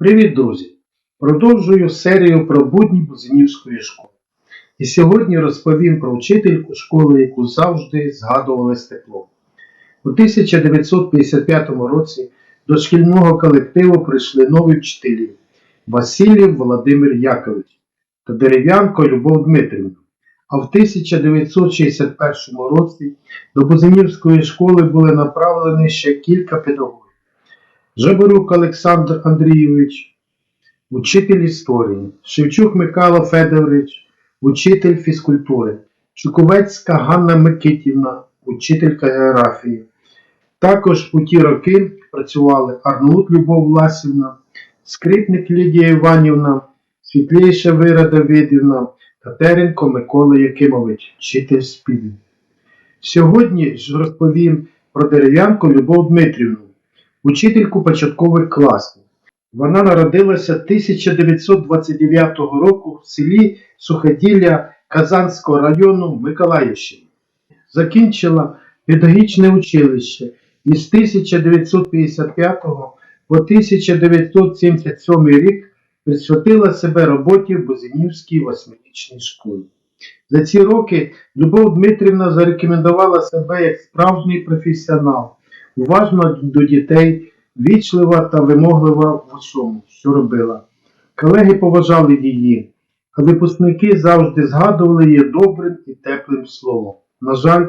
Привіт, друзі! Продовжую серію про будні Бузинівської школи. І сьогодні розповім про вчительку школи, яку завжди згадували з теплом. У 1955 році до шкільного колективу прийшли нові вчителі Васильєв Володимир Якович та Дерев'янко Любов Дмитрівна. А в 1961 році до Бузинівської школи були направлені ще кілька педагогів. Жаборук Олександр Андрійович, учитель історії, Шевчук Михайло Федорович, учитель фізкультури, Чуковецька Ганна Микитівна, учителька географії. Також у ті роки працювали Арнут Любов Власівна, Скрипник Лідія Іванівна, Світлейша Вира Давидівна, Катеренко Микола Якимович, вчитель співів. Сьогодні ж розповім про дерев'янку Любов Дмитрівну, учительку початкових класів. Вона народилася 1929 року в селі Суходілля Казанського району Миколаївщини. Закінчила педагогічне училище і з 1955 по 1977 рік присвятила себе роботі в Бузинівській восьмирічній школі. За ці роки Любов Дмитрівна зарекомендувала себе як справжній професіонал, уважна до дітей, вічлива та вимоглива в усьому, що робила. Колеги поважали її, а випускники завжди згадували її добрим і теплим словом. На жаль,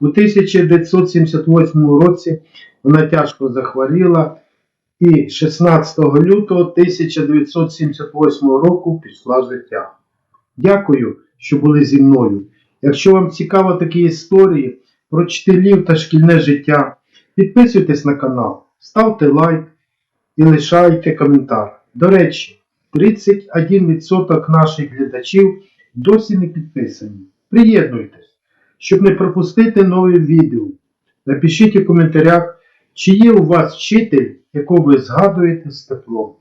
у 1978 році вона тяжко захворіла і 16 лютого 1978 року пішла життя. Дякую, що були зі мною. Якщо вам цікаво такі історії про вчителів та шкільне життя, підписуйтесь на канал, ставте лайк і лишайте коментар. До речі, 31% наших глядачів досі не підписані. Приєднуйтесь, щоб не пропустити нові відео. Напишіть у коментарях, чи є у вас вчитель, якого ви згадуєте з теплом.